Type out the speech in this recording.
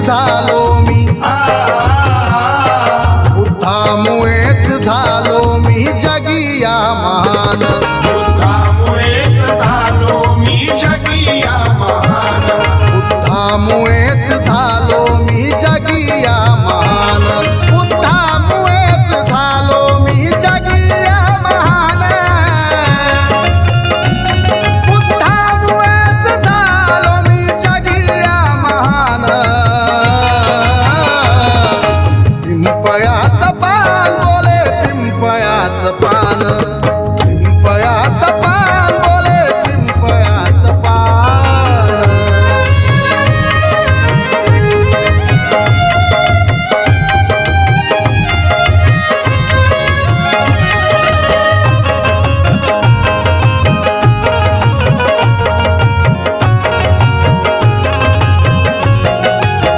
झालो मी. बुद्धामुळेच झालो मी जगिया महान. बुद्धामुळेच झालो मी जगिया पान.